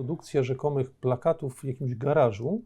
produkcja rzekomych plakatów w jakimś garażu,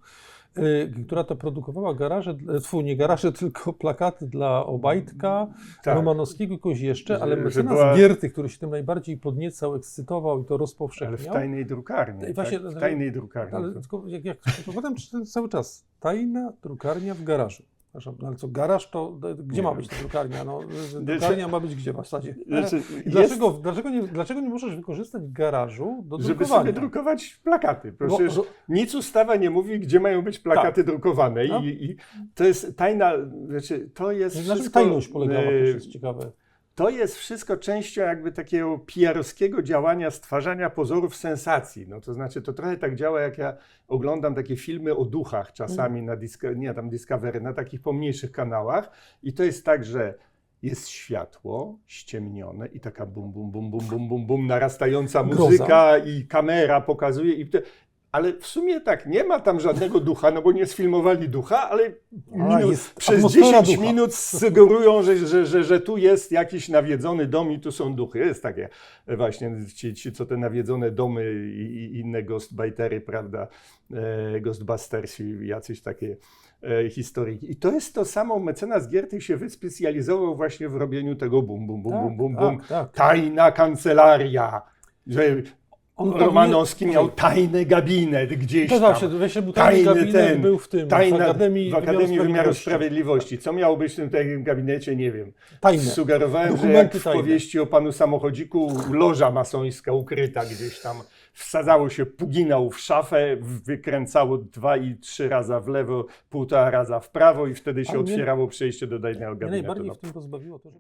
y, która to produkowała garaże, tfu, nie garaże, tylko plakaty dla Obajtka, Tak. Romanowskiego i kogoś jeszcze, ale mecenas była- Gierty, który się tym najbardziej podniecał, ekscytował i to Ale w rozpowszechniał. tajnej drukarni. I właśnie- tak? W tajnej drukarni. Ale tylko jak, jak potem cały czas, tajna drukarnia w garażu. Przepraszam, no ale co, garaż to, gdzie Nie ma być ta drukarnia? No, y, drukarnia ma być gdzie w zasadzie? Znaczy, I jest- dlaczego, dlaczego, nie, dlaczego nie możesz wykorzystać garażu do Żeby drukowania? sobie drukować plakaty. Bo- Przecież bo- nic ustawa nie mówi, gdzie mają być plakaty drukowane. No. I, I to jest tajna, znaczy, to jest Na czym wszystko... tajność polegała, to jest ciekawe. To jest wszystko częścią jakby takiego PR-owskiego działania stwarzania pozorów sensacji. No to znaczy, to trochę tak działa, jak ja oglądam takie filmy o duchach czasami na Disco, nie tam Discovery, na takich pomniejszych kanałach i to jest tak, że jest światło ściemnione i taka bum, bum, bum, bum, bum, bum, bum, narastająca Groza. muzyka i kamera pokazuje i ale w sumie tak, nie ma tam żadnego ducha, no bo nie sfilmowali ducha, ale minut, przez atmosfera 10 ducha. minut sugerują, że, że, że, że tu jest jakiś nawiedzony dom i tu są duchy. Jest takie właśnie ci, ci co te nawiedzone domy i, i inne ghostbitery, prawda, e, ghostbusters i jacyś takie e. I to jest to samo, mecenas Giertych się wyspecjalizował właśnie w robieniu tego bum, bum, bum, Tak, bum, bum, bum. tak, tak. Tajna kancelaria. Że On Romanowski powinien- miał tajny gabinet gdzieś To tam. zawsze, właśnie był tajny Tajny gabinet, ten, był w tym, Tajna, w Akademii, w Akademii Wymiaru Sprawiedliwości. Sprawiedliwości. Co miało być w tym tajnym gabinecie, nie wiem. Tajne. Sugerowałem, że jak Dokumenty w tajne. powieści o panu samochodziku loża masońska ukryta gdzieś tam. Wsadzało się puginał w szafę, wykręcało dwa i trzy raza w lewo, półtora raza w prawo i wtedy się Ale mnie- otwierało przejście do tajnego gabinetu. najbardziej No. w tym rozbawiło to, że